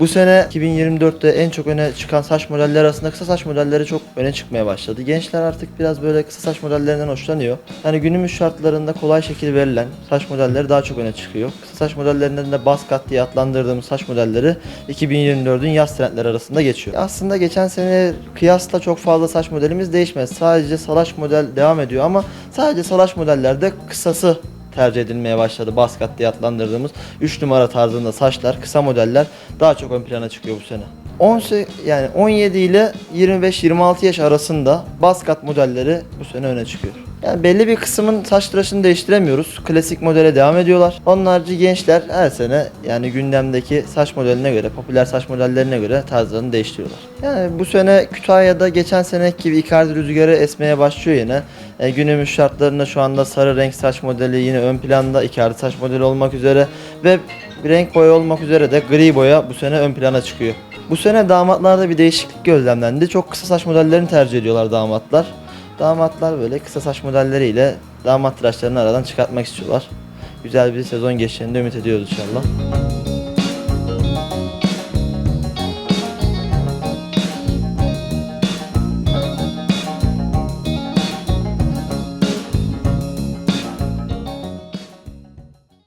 Bu sene 2024'te en çok öne çıkan saç modelleri arasında kısa saç modelleri çok öne çıkmaya başladı. Gençler artık biraz böyle kısa saç modellerinden hoşlanıyor. Yani günümüz şartlarında kolay şekil verilen saç modelleri daha çok öne çıkıyor. Kısa saç modellerinden de buzz cut diye adlandırdığımız saç modelleri 2024'ün yaz trendleri arasında geçiyor. Aslında geçen sene kıyasla çok fazla saç modelimiz değişmez. Sadece salaş model devam ediyor ama sadece salaş modellerde kısası tercih edilmeye başladı. Baskat diye adlandırdığımız 3 numara tarzında saçlar, kısa modeller daha çok ön plana çıkıyor bu sene. 10 yani 17 ile 25-26 yaş arasında baskat modelleri bu sene öne çıkıyor. Yani belli bir kısmın saç tıraşını değiştiremiyoruz. Klasik modele devam ediyorlar. Onun harici gençler her sene yani gündemdeki saç modeline göre, popüler saç modellerine göre tarzlarını değiştiriyorlar. Yani bu sene Kütahya'da geçen seneki gibi Icardi rüzgarı esmeye başlıyor yine. E, günümüz şartlarında şu anda sarı renk saç modeli yine ön planda Icardi saç modeli olmak üzere ve renk boya olmak üzere de gri boya bu sene ön plana çıkıyor. Bu sene damatlarda bir değişiklik gözlemlendi. Çok kısa saç modellerini tercih ediyorlar damatlar. Damatlar böyle kısa saç modelleriyle damat tıraşlarını aradan çıkartmak istiyorlar. Güzel bir sezon geçeceğini de ümit ediyoruz inşallah.